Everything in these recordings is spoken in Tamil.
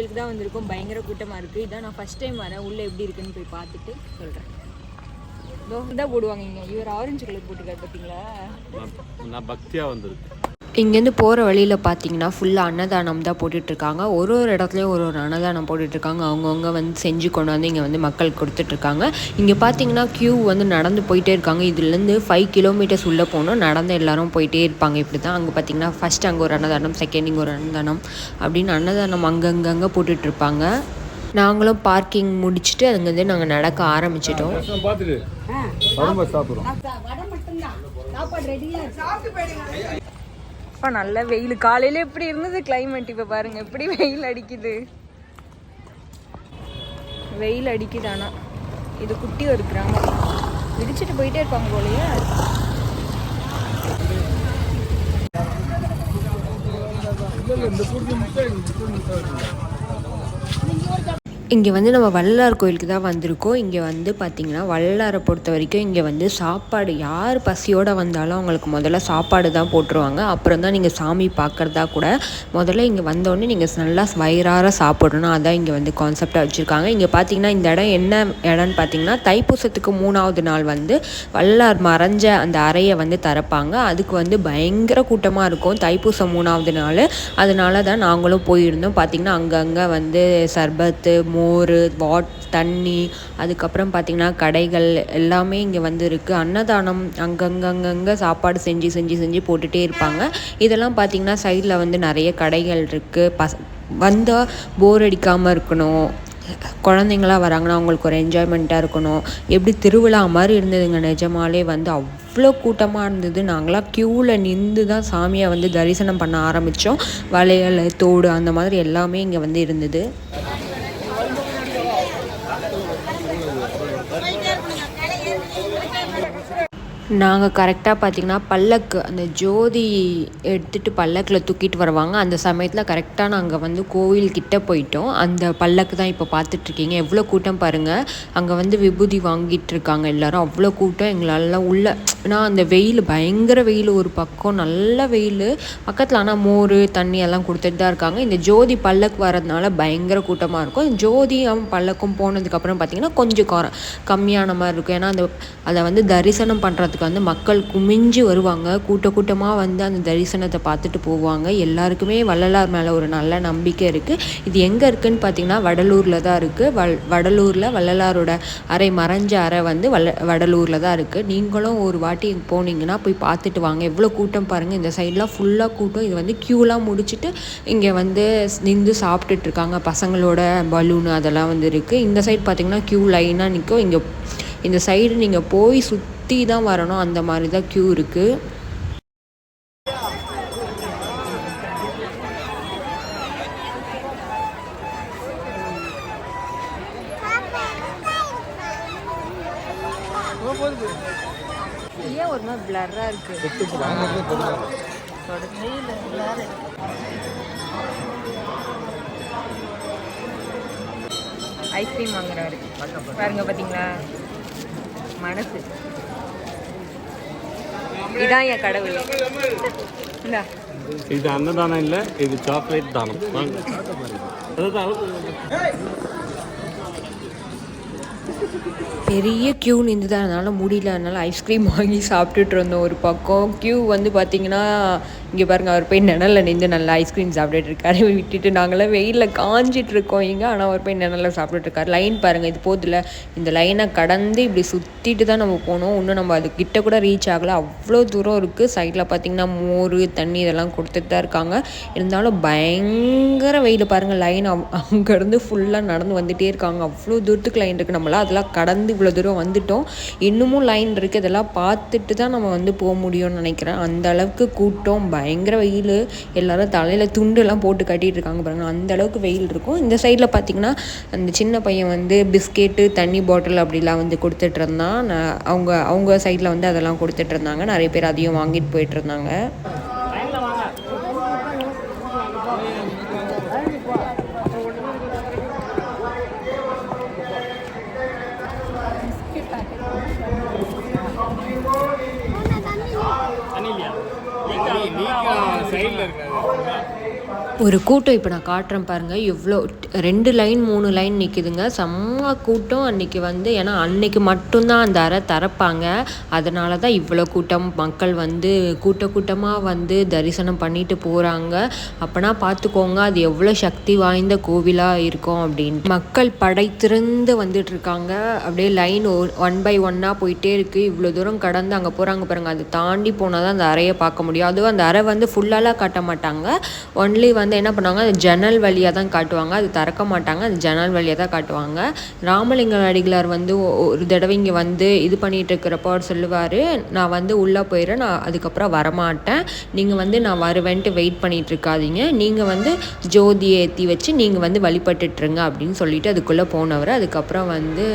கோயிலுக்கு தான் வந்திருக்கோம். பயங்கர கூட்டமாக இருக்குது இதான் நான் ஃபஸ்ட் டைம் வரேன். உள்ளே எப்படி இருக்குன்னு போய் பார்த்துட்டு சொல்கிறேன் தான் போடுவாங்க இங்கே. இவர் ஆரஞ்சு கலர் போட்டிருக்காரு பார்த்தீங்களா நான் பக்தியாக வந்திருக்கேன். இங்கேருந்து போகிற வழியில் பார்த்தீங்கன்னா ஃபுல்லாக அன்னதானம் தான் போட்டுட்ருக்காங்க. ஒரு ஒரு இடத்துலையும் ஒரு ஒரு அன்னதானம் போட்டுட்ருக்காங்க. அவங்கவுங்க வந்து செஞ்சு கொண்டு வந்து இங்கே வந்து மக்களுக்கு கொடுத்துட்ருக்காங்க. இங்கே பார்த்தீங்கன்னா க்யூ வந்து நடந்து போயிட்டே இருக்காங்க. இதுலேருந்து ஃபைவ் கிலோமீட்டர்ஸ் உள்ளே போகணும் நடந்து எல்லாரும் போயிட்டே இருப்பாங்க. இப்படி தான் அங்கே பார்த்தீங்கன்னா ஃபஸ்ட் அங்கே ஒரு அன்னதானம் செகண்ட் இங்கே ஒரு அன்னதானம் அப்படின்னு அன்னதானம் அங்கங்கங்கே போட்டுட்ருப்பாங்க. நாங்களும் பார்க்கிங் முடிச்சுட்டு அங்கேருந்து நாங்கள் நடக்க ஆரம்பிச்சிட்டோம். பார்த்துட்டு வரும்போது சாப்பிட்றோம். இப்போ நல்ல வெயில். காலையில் எப்படி இருந்தது கிளைமேட் இப்போ பாருங்க. எப்படி வெயில் அடிக்குது? வெயில் அடிக்குது ஆனால் இது குட்டி ஒரு கிராமம். விடிச்சிட்டு போயிட்டே இருப்பாங்க போலயே. இங்கே வந்து நம்ம வள்ளலார் கோயிலுக்கு தான் வந்திருக்கோம். இங்கே வந்து பார்த்திங்கன்னா வள்ளலாரை பொறுத்த வரைக்கும் இங்கே வந்து சாப்பாடு யார் பசியோடு வந்தாலும் அவங்களுக்கு முதல்ல சாப்பாடு தான் போட்டுருவாங்க. அப்புறம் தான் நீங்கள் சாமி பார்க்குறதா கூட முதல்ல இங்கே வந்தோடனே நீங்கள் நல்லா வயிறார சாப்பிடணும். அதான் இங்கே வந்து கான்செப்டாக வச்சுருக்காங்க. இங்கே பார்த்தீங்கன்னா இந்த இடம் என்ன இடம்னு பார்த்தீங்கன்னா தைப்பூசத்துக்கு மூணாவது நாள் வந்து வள்ளலார் மறைஞ்ச அந்த அறையை வந்து திறப்பாங்க. அதுக்கு வந்து பயங்கர கூட்டமாக இருக்கும். தைப்பூசம் மூணாவது நாள். அதனால தான் நாங்களும் போயிருந்தோம். பார்த்திங்கன்னா அங்கங்கே வந்து சர்பத்து மோர் வாட் தண்ணி அதுக்கப்புறம் பார்த்திங்கன்னா கடைகள் எல்லாமே இங்கே வந்து இருக்குது அன்னதானம் அங்கங்கங்கங்கே சாப்பாடு செஞ்சு செஞ்சு செஞ்சு போட்டுகிட்டே இருப்பாங்க. இதெல்லாம் பார்த்திங்கன்னா சைடில் வந்து நிறைய கடைகள் இருக்குது பச வந்தால் போர் அடிக்காமல் இருக்கணும். குழந்தைங்களாம் வராங்கன்னா அவங்களுக்கு ஒரு என்ஜாய்மெண்ட்டாக இருக்கணும். எப்படி திருவிழா மாதிரி இருந்ததுங்க. நிஜமாலே வந்து அவ்வளோ கூட்டமாக இருந்தது. நாங்களாம் க்யூவில் நின்று தான் சாமியை வந்து தரிசனம் பண்ண ஆரம்பித்தோம் வளையல் தோடு அந்த மாதிரி எல்லாமே இங்கே வந்து இருந்தது. நாங்கள் கரெக்டாக பார்த்தீங்கன்னா பல்லக்கு அந்த ஜோதி எடுத்துகிட்டு பல்லக்கில் தூக்கிட்டு வருவாங்க. அந்த சமயத்தில் கரெக்டாக நாங்கள் வந்து கோவில்கிட்ட போயிட்டோம். அந்த பல்லக்கு தான் இப்போ பார்த்துட்ருக்கீங்க எவ்வளோ கூட்டம் பாருங்கள் அங்கே வந்து விபூதி வாங்கிட்டு இருக்காங்க எல்லோரும். அவ்வளோ கூட்டம். எங்களாலலாம் உள்ள ஏன்னா அந்த வெயில் பயங்கர வெயில். ஒரு பக்கம் நல்ல வெயில். பக்கத்தில் ஆனால் மோர் தண்ணி எல்லாம் கொடுத்துட்டு தான் இருக்காங்க. இந்த ஜோதி பல்லக்கு வரதுனால பயங்கர கூட்டமாக இருக்கும். ஜோதியும் பல்லக்கும் போனதுக்கப்புறம் பார்த்தீங்கன்னா கொஞ்சம் கம்மியான மாதிரி இருக்கும். ஏன்னா அந்த அதை வந்து தரிசனம் பண்ணுறதுக்கு வந்து மக்கள் குமிஞ்சு வருவாங்க. கூட்ட கூட்டமாக வந்து அந்த தரிசனத்தை பார்த்துட்டு போவாங்க. எல்லாருக்குமே வள்ளலார் மேலே ஒரு நல்ல நம்பிக்கை இருக்குது இது எங்கே இருக்குதுன்னு பார்த்தீங்கன்னா வடலூரில் தான் இருக்குது வல் வடலூரில் வள்ளலாரோட அறை மறைஞ்ச அறை வந்து வல்ல வடலூரில் தான் இருக்குது நீங்களும் ஒரு வாட்டி போனீங்கன்னா போய் பார்த்துட்டு வாங்க. எவ்வளோ கூட்டம் பாருங்கள் இந்த சைட்லாம் ஃபுல்லாக கூட்டம். இது வந்து க்யூலாம் முடிச்சுட்டு இங்கே வந்து நின்று சாப்பிட்டுட்ருக்காங்க பசங்களோட பலூனு அதெல்லாம் வந்து இருக்குது இந்த சைடு பார்த்தீங்கன்னா க்யூ லைனாக நிற்கும் இங்கே இந்த சைடு நீங்கள் போய் சுற்றி தான் வரணும். அந்த மாதிரி தான் க்யூ இருக்குது ஏன் ஒரு மாதிரி பிளர்ராக இருக்குது ஐஸ்கிரீம் வாங்குறாரு பாருங்க பார்த்தீங்களா மனசு. இதான் என் கடவுள். இந்தா. இது அன்னதானம் இல்லை இது சாக்லேட் தானம். அதுதான் பெரிய க்யூ நின்று தான் அதனால் முடியல. அதனால் ஐஸ்கிரீம் வாங்கி சாப்பிட்டுட்டு இருந்தோம் ஒரு பக்கம். க்யூ வந்து பார்த்திங்கன்னா இங்கே பாருங்கள் அவர் போய் நிழலில் நின்று நல்லா ஐஸ்கிரீம் சாப்பிட்டுட்டு இருக்காரு. விட்டுட்டு நாங்களாம் வெயிலில் காஞ்சிட்டு இருக்கோம். இங்கே ஆனால் அவர் போய் நிழலில் சாப்பிட்டுட்டு இருக்காரு. லைன் பாருங்கள் இது போதில். இந்த லைனை கடந்து இப்படி சுற்றிட்டு தான் நம்ம போனோம். இன்னும் நம்ம அது கிட்ட கூட ரீச் ஆகலை. அவ்வளோ தூரம் இருக்குது சைடில் பார்த்திங்கன்னா மோர் தண்ணி இதெல்லாம் கொடுத்துட்டு தான் இருக்காங்க. இருந்தாலும் பயங்கர வெயில் பாருங்கள் லைன் அங்கேருந்து ஃபுல்லாக நடந்து வந்துகிட்டே இருக்காங்க. அவ்வளோ தூரத்துக்கு லைன் இருக்குது நம்மளால் அதெல்லாம் கடந்து இவ்வளோ தூரம் வந்துட்டோம். இன்னமும் லைன் இருக்குது இதெல்லாம் பார்த்துட்டு தான் நம்ம வந்து போக முடியும்னு நினைக்கிறேன். அந்த அளவுக்கு கூட்டம் பயங்கர வெயில். எல்லாரும் தலையில் துண்டுலாம் போட்டு கட்டிட்டு இருக்காங்க பாருங்க. அந்த அளவுக்கு வெயில் இருக்கும். இந்த சைடில் பார்த்தீங்கன்னா அந்த சின்ன பையன் வந்து பிஸ்கெட்டு தண்ணி பாட்டில் அப்படிலாம் வந்து கொடுத்துட்டு இருந்தான். நான் அவங்க அவங்க சைடில் வந்து அதெல்லாம் கொடுத்துட்டு இருந்தாங்க. நிறைய பேர் அதையும் வாங்கிட்டு போயிட்டு இருந்தாங்க தண்ணி இல்லையா சைடில் இருக்காது ஒரு கூட்டம் இப்போ நான் காட்டுறேன் பாருங்கள் இவ்வளோ ரெண்டு லைன் மூணு லைன் நிற்கிதுங்க செம்ம கூட்டம் அன்றைக்கி வந்து. ஏன்னா அன்னைக்கு மட்டும்தான் அந்த அறை திறப்பாங்க. அதனால தான் இவ்வளோ கூட்டம். மக்கள் வந்து கூட்ட கூட்டமாக வந்து தரிசனம் பண்ணிட்டு போகிறாங்க அப்போனா பார்த்துக்கோங்க அது எவ்வளோ சக்தி வாய்ந்த கோவிலாக இருக்கும் அப்படின்ட்டு. மக்கள் படை திறந்து வந்துட்டு இருக்காங்க. அப்படியே லைன் ஒன் பை ஒன்னாக போயிட்டே இருக்குது இவ்வளோ தூரம் கடந்து அங்கே போகிறாங்க பாருங்கள் அது தாண்டி போனால் தான் அந்த அறையை பார்க்க முடியும். அதுவும் அந்த அறை வந்து ஃபுல்லாலாம் காட்ட மாட்டாங்க. ஒன்லி வந்து என்ன பண்ணுவாங்க அது ஜன்னல் வழியாக தான் காட்டுவாங்க. அது திறக்க மாட்டாங்க அது ஜன்னல் வழியாக தான் காட்டுவாங்க. ராமலிங்க அடிகளார் வந்து ஒரு தடவை இங்கே வந்து இது பண்ணிட்டு இருக்கிறப்போ அவர் சொல்லுவார் நான் வந்து உள்ளே போயிடுறேன் நான் அதுக்கப்புறம் வரமாட்டேன். நீங்கள் வந்து நான் வருவேன்ட்டு வெயிட் பண்ணிட்டு இருக்காதீங்க. நீங்கள் வந்து ஜோதியை ஏற்றி வச்சு நீங்கள் வந்து வழிபட்டுட்ருங்க அப்படின்னு சொல்லிட்டு அதுக்குள்ளே போனவர். அதுக்கப்புறம் வந்து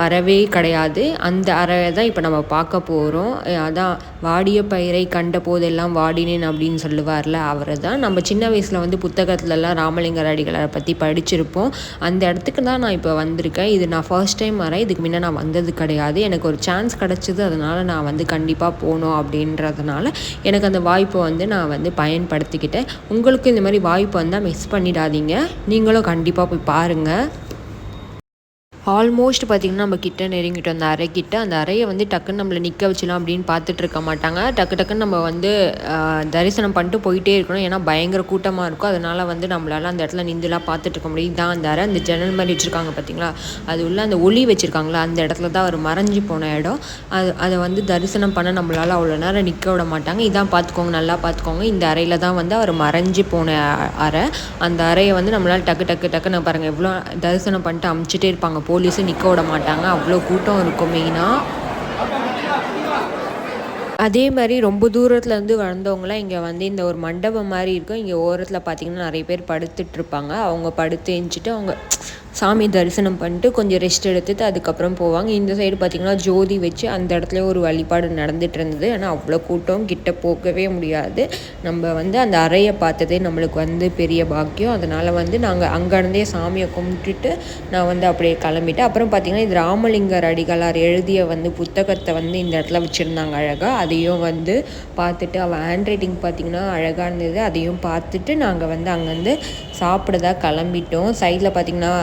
வரவே கிடையாது. அந்த அறையை தான் இப்போ நம்ம பார்க்க போகிறோம் அதான் வாடிய பயிரை கண்ட போதெல்லாம் வாடினேன் அப்படின்னு சொல்லுவார்ல அவரை தான். நம்ம சின்ன வயசில் வந்து புத்தகத்துலலாம் ராமலிங்க அடிகளை பற்றி படிச்சிருப்போம். அந்த இடத்துக்கு தான் நான் இப்போ வந்திருக்கேன். இது நான் ஃபர்ஸ்ட் டைம் வரேன். இதுக்கு முன்ன நான் வந்தது கிடையாது. எனக்கு ஒரு சான்ஸ் கிடச்சிது. அதனால் நான் வந்து கண்டிப்பாக போகணும் அப்படின்றதுனால எனக்கு அந்த வாய்ப்பை வந்து நான் வந்து பயன்படுத்திக்கிட்டேன். உங்களுக்கு இந்த மாதிரி வாய்ப்பு வந்தால் மிஸ் பண்ணிடாதீங்க. நீங்களும் கண்டிப்பாக போய் பாருங்கள் ஆல்மோஸ்ட் பார்த்திங்கன்னா நம்ம கிட்ட நெருங்கிட்டோம் அந்த அறைக்கிட்ட அந்த அறையை வந்து டக்குன்னு நம்மளை நிற்க வச்சிடலாம் அப்படின்னு பார்த்துட்டு இருக்க மாட்டாங்க. டக்கு டக்குன்னு நம்ம வந்து தரிசனம் பண்ணிட்டு போயிட்டே இருக்கணும். ஏன்னா பயங்கர கூட்டமாக இருக்கும். அதனால் வந்து நம்மளால் அந்த இடத்துல நிந்துலாம் பார்த்துட்டு இருக்க முடியும். இதான் அந்த அறை. அந்த ஜன்னல் மாதிரி வச்சுருக்காங்க பார்த்தீங்களா அது உள்ள அந்த ஒளி வச்சுருக்காங்களா? அந்த இடத்துல தான் அவர் மறைஞ்சு போன இடம். அது அதை வந்து தரிசனம் பண்ண நம்மளால் அவ்வளோ நேரம் நிற்க விட மாட்டாங்க. இதான் பார்த்துக்கோங்க நல்லா பார்த்துக்கோங்க. இந்த அறையில் தான் வந்து அவர் மறைஞ்சு போன அறை. அந்த அறையை வந்து நம்மளால் டக்கு டக்கு டக்குன்னு பாருங்கள் எவ்வளோ தரிசனம் பண்ணிட்டு அமுச்சிட்டே இருப்பாங்க. போலீஸும் நிற்க விட மாட்டாங்க. அவ்வளோ கூட்டம் இருக்கும் மெயினாக அதே மாதிரி ரொம்ப தூரத்துலேருந்து வந்தவங்களாம் இங்கே வந்து இந்த ஒரு மண்டபம் மாதிரி இருக்கும். இங்கே ஓரத்தில் பார்த்தீங்கன்னா நிறைய பேர் படுத்துட்ருப்பாங்க அவங்க படுத்து எஞ்சிட்டு அவங்க சாமி தரிசனம் பண்ணிட்டு கொஞ்சம் ரெஸ்ட் எடுத்துட்டு அதுக்கப்புறம் போவாங்க. இந்த சைடு பார்த்தீங்கன்னா ஜோதி வச்சு அந்த இடத்துல ஒரு வழிபாடு நடந்துட்டு இருந்தது. ஆனால் அவ்வளோ கூட்டம் கிட்ட போகவே முடியாது. நம்ம வந்து அந்த அறையை பார்த்ததே நம்மளுக்கு வந்து பெரிய பாக்கியம். அதனால் வந்து நாங்கள் அங்கேருந்தே சாமியை கும்பிட்டுட்டு நான் வந்து அப்படியே கிளம்பிட்டேன். அப்புறம் பார்த்திங்கன்னா இது ராமலிங்கர் அடிகளார் எழுதிய வந்து புத்தகத்தை வந்து இந்த இடத்துல வச்சுருந்தாங்க அழகாக அதையும் வந்து பார்த்துட்டு அவள் ஹேண்ட் ரைட்டிங் பார்த்தீங்கன்னா அழகாக இருந்தது. அதையும் பார்த்துட்டு நாங்கள் வந்து அங்கேருந்து சாப்பிட தான் கிளம்பிட்டோம் சைடில் பார்த்தீங்கன்னா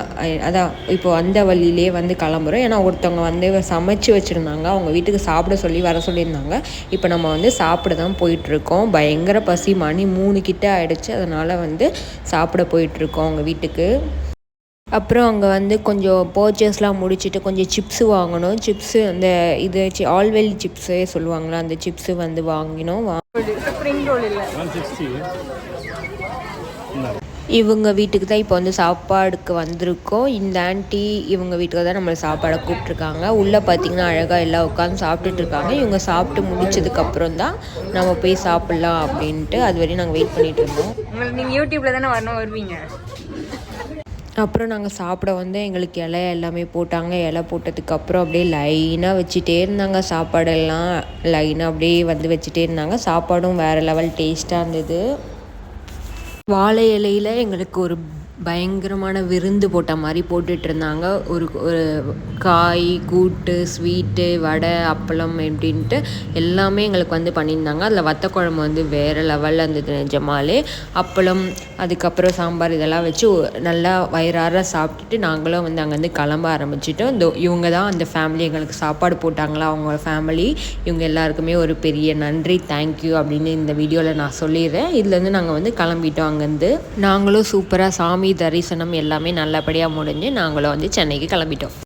அதான் இப்போ அந்த வழியிலே வந்து கிளம்புறோம். ஏன்னா ஒருத்தவங்க வந்து சமைச்சு வச்சுருந்தாங்க. அவங்க வீட்டுக்கு சாப்பிட சொல்லி வர சொல்லியிருந்தாங்க. இப்போ நம்ம வந்து சாப்பிட தான் போயிட்டுருக்கோம். பயங்கர பசி மணி மூணு கிட்ட ஆயிடுச்சு. அதனால் வந்து சாப்பிட போயிட்டுருக்கோம் அவங்க வீட்டுக்கு. அப்புறம் அங்கே வந்து கொஞ்சம் பர்ச்சேஸ்லாம் முடிச்சுட்டு கொஞ்சம் சிப்ஸு வாங்கணும். சிப்ஸு அந்த இது ஆல்வெல் சிப்ஸே சொல்லுவாங்களா? அந்த சிப்ஸு வந்து வாங்கினோம். வா இவங்க வீட்டுக்கு தான் இப்போ வந்து சாப்பாடுக்கு வந்திருக்கோம். இந்த ஆன்ட்டி இவங்க வீட்டுக்கு தான் நம்மளை சாப்பாடை கூப்பிட்ருக்காங்க உள்ளே பார்த்தீங்கன்னா அழகாக எல்லாம் உட்காந்து சாப்பிட்டுட்டு இருக்காங்க. இவங்க சாப்பிட்டு முடிச்சதுக்கப்புறம் தான் நம்ம போய் சாப்பிட்லாம் அப்படின்ட்டு அது வரையும் நாங்கள் வெயிட் பண்ணிட்டு இருந்தோம். நீங்கள் யூடியூப்ல தானே வரணும் வருவீங்க? அப்புறம் நாங்கள் சாப்பிட வந்து எங்களுக்கு இலை எல்லாமே போட்டாங்க. இலை போட்டதுக்கு அப்புறம் அப்படியே லைனாக வச்சுட்டே இருந்தாங்க. சாப்பாடெல்லாம் லைனாக அப்படியே வந்து வச்சுட்டே இருந்தாங்க. சாப்பாடும் வேறு லெவல் டேஸ்ட்டாக இருந்தது. வாழை இலையில் எங்களுக்கு ஒரு பயங்கரமான விருந்து போட்ட மாதிரி போட்டுட்ருந்தாங்க. ஒரு ஒரு காய் கூட்டு ஸ்வீட்டு வடை அப்பளம் அப்படின்ட்டு எல்லாமே எங்களுக்கு வந்து பண்ணியிருந்தாங்க. அதில் வத்த குழம்பு வந்து வேறு லெவலில் இருந்தது நிஜமாலே. அப்பளம் அதுக்கப்புறம் சாம்பார் இதெல்லாம் வச்சு நல்லா வயிறார சாப்பிட்டுட்டு நாங்களும் வந்து அங்கேருந்து கிளம்ப ஆரம்பிச்சிட்டோம். இந்த இவங்க தான் அந்த ஃபேமிலி எங்களுக்கு சாப்பாடு போட்டாங்களா அவங்க ஃபேமிலி இவங்க எல்லாருக்குமே ஒரு பெரிய நன்றி தேங்க்யூ அப்படின்னு இந்த வீடியோவில் நான் சொல்லிடுறேன். இதுலேருந்து நாங்கள் வந்து கிளம்பிட்டோம் அங்கேருந்து. நாங்களும் சூப்பராக சாமி சாமி தரிசனம் எல்லாமே நல்லபடியாக முடிஞ்சு நாங்களும் வந்து சென்னைக்கு கிளம்பிட்டோம்.